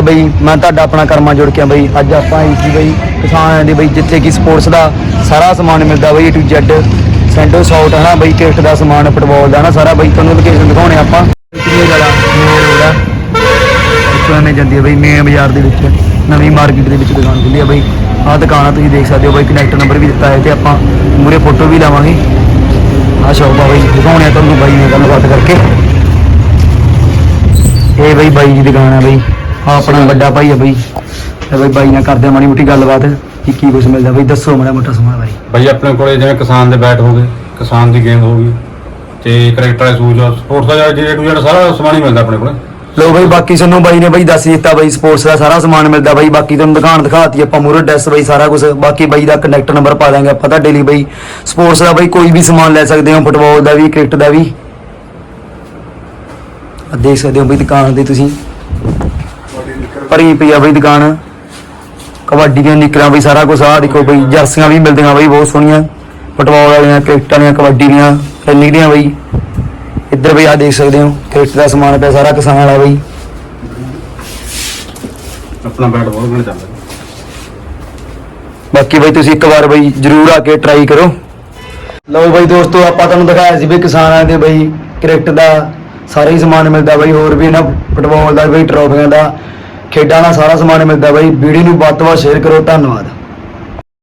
ਨਮਸਕਾਰ ਬਈ। ਮੈਂ ਤੁਹਾਡਾ ਆਪਣਾ ਕਰਮਾ ਜੁੜ ਕੇ ਬਈ। ਅੱਜ ਆਪਾਂ ਆਏ ਸੀ ਬਈ ਕਿਸਾਨਾਂ ਦੇ ਬਈ, ਜਿੱਥੇ ਕਿ ਸਪੋਰਟਸ ਦਾ ਸਾਰਾ ਸਮਾਨ ਮਿਲਦਾ ਬਈ ਟੂ ਜ਼ੈਡ ਸੈਂਡੋ ਸਾਊਟ ਹਨਾ ਬਈ ਕ੍ਰਿਕਟ ਦਾ ਸਮਾਨ ਫੁੱਟਬਾਲ ਦਾ ਨਾ ਸਾਰਾ ਬਈ। ਤੁਹਾਨੂੰ ਲੋਕੇਸ਼ਨ ਦਿਖਾਉਣੇ ਆਪਾਂ। ਕਿਹੜੀ ਜਗ੍ਹਾ ਮੇਨ ਰੋਡ ਆ। ਇੱਥੋਂ ਐਵੇਂ ਜਾਂਦੀ ਹੈ ਬਈ ਮੇਨ ਬਾਜ਼ਾਰ ਦੇ ਵਿੱਚ। ਨਵੀਂ ਮਾਰਕੀਟ ਦੇ ਵਿੱਚ ਦੁਕਾਨ ਖੁੱਲੀ ਆ ਬਈ। ਆਹ ਦੁਕਾਨ ਆ, ਤੁਸੀਂ ਦੇਖ ਸਕਦੇ ਹੋ ਬਈ ਕਨੈਕਟ ਨੰਬਰ ਵੀ ਦਿੱਤਾ ਹੈ ਤੇ ਆਪਾਂ ਮੂਰੇ ਫੋਟੋ ਵੀ ਲਾਵਾਂਗੇ। ਆਹ ਸ਼ੌਪ ਆ ਬਈ, ਦਿਖਾਉਣੇ ਆ ਤੁਹਾਨੂੰ ਬਾਈ ਨਾਲ ਗੱਲਬਾਤ ਕਰਕੇ। ਇਹ ਬਈ ਬਾਈ ਦੀ ਦੁਕਾਨ ਆ ਬਈ। ਆਪਣਾ ਵੱਡਾ ਭਾਈ ਆ ਬਈ। ਤੇ ਬਈ ਬਾਈ ਨਾਲ ਕਰਦੇ ਆ ਮਾੜੀ ਮੋਟੀ ਗੱਲਬਾਤ ਕਿ ਕੀ ਕੁਝ ਮਿਲਦਾ। ਬਈ ਦੱਸੋ ਮਾੜਾ ਮੋਟਾ ਸਮਾਂ ਬਾਈ। ਬਈ ਆਪਣੇ ਕੋਲੇ ਜਿਵੇਂ ਕਿਸਾਨ ਦੇ ਬੈਟ ਹੋ ਗਏ ਕਿਸਾਨ ਦੀ ਗੇਮ ਹੋ ਗਈ ਤੇ ਕਰੈਕਟਰ ਵਾਲੇ ਸ਼ੂਜ਼ ਸਪੋਰਟਸ ਦਾ ਜਿਹੜਾ ਜਿਹੜਾ ਜਿਹੜਾ ਸਾਰਾ ਸਮਾਨ ਹੀ ਮਿਲਦਾ ਆਪਣੇ ਕੋਲੇ। ਲੋ ਬਈ ਬਾਕੀ ਸਾਨੂੰ ਬਾਈ ਨੇ ਬਈ ਦੱਸ ਦਿੱਤਾ ਬਈ ਸਪੋਰਟਸ ਦਾ ਸਾਰਾ ਸਮਾਨ ਮਿਲਦਾ ਬਈ। ਬਾਕੀ ਤੁਹਾਨੂੰ ਦੁਕਾਨ ਦਿਖਾਤੀ ਆਪਾਂ ਮੂਰੇ ਡੈਸ ਬਈ ਸਾਰਾ ਕੁਝ ਬਾਕੀ ਬਈ ਦਾ ਕੰਟੈਕਟ ਨੰਬਰ ਪਾ ਦਾਂਗੇ ਆਪਾਂ ਤੁਹਾਡੇ ਲਈ ਬਈ। ਸਪੋਰਟਸ ਦਾ ਬਈ ਕੋਈ ਵੀ ਸਮਾਨ ਲੈ ਸਕਦੇ ਹੋ ਫੁੱਟਬਾਲ ਦਾ ਵੀ ਕ੍ਰਿਕਟ ਦਾ ਵੀ। ਆ ਦੇਖ ਸਕਦੇ ਹੋ ਬਈ ਦੁਕਾਨ ਦੇ ਤੁਸੀਂ। ਭਰੀ ਪਈ ਆ ਬਈ ਦੁਕਾਨ। ਕਬੱਡੀ ਦੀਆਂ ਨਿਕਰਾਂ ਬਈ ਸਾਰਾ ਕੁਝ ਆ ਦੇਖੋ ਬਈ ਜਰਸੀਆਂ ਵੀ ਮਿਲਦੀਆਂ ਬਈ ਬਹੁਤ ਸੋਹਣੀਆਂ। ਫੁੱਟਬਾਲ ਵਾਲੀਆਂ ਕ੍ਰਿਕਟ ਵਾਲੀਆਂ ਕਬੱਡੀ ਦੀਆਂ ਰਨਿੰਗ ਦੀਆਂ ਬਈ। ਇੱਧਰ ਬਈ ਆ ਦੇਖ ਸਕਦੇ ਹੋ ਕ੍ਰਿਕਟ ਦਾ ਸਮਾਨ ਪਿਆ ਸਾਰਾ ਕਿਸਾਨ ਵਾਲਾ ਬਈ। ਆਪਣਾ ਬੈਟ ਬਹੁਤ ਮਿਲ ਜਾਂਦਾ ਬਾਕੀ ਬਈ ਤੁਸੀਂ ਇੱਕ ਵਾਰ ਬਈ ਜਰੂਰ ਆ ਕੇ ਟਰਾਈ ਕਰੋ। ਲਓ ਬਈ ਦੋਸਤੋ ਆਪਾਂ ਤੁਹਾਨੂੰ ਦਿਖਾਇਆ ਸੀ ਬਈ ਕਿਸਾਨਾਂ ਦੇ ਬਈ ਕ੍ਰਿਕਟ ਦਾ ਸਾਰਾ ਹੀ ਸਮਾਨ ਮਿਲਦਾ ਬਈ ਹੋਰ ਵੀ ਇਹਨਾਂ ਫੁੱਟਬਾਲ ਦਾ ਬਈ ਟਰੋਫੀਆਂ ਦਾ। ਖੇਡਾਂ ਦਾ ਸਾਰਾ ਸਮਾਨ ਮਿਲਦਾ ਬਾਈ। ਵੀਡੀਓ ਨੂੰ ਵੱਧ ਤੋਂ ਵੱਧ ਸ਼ੇਅਰ ਕਰੋ। ਧੰਨਵਾਦ।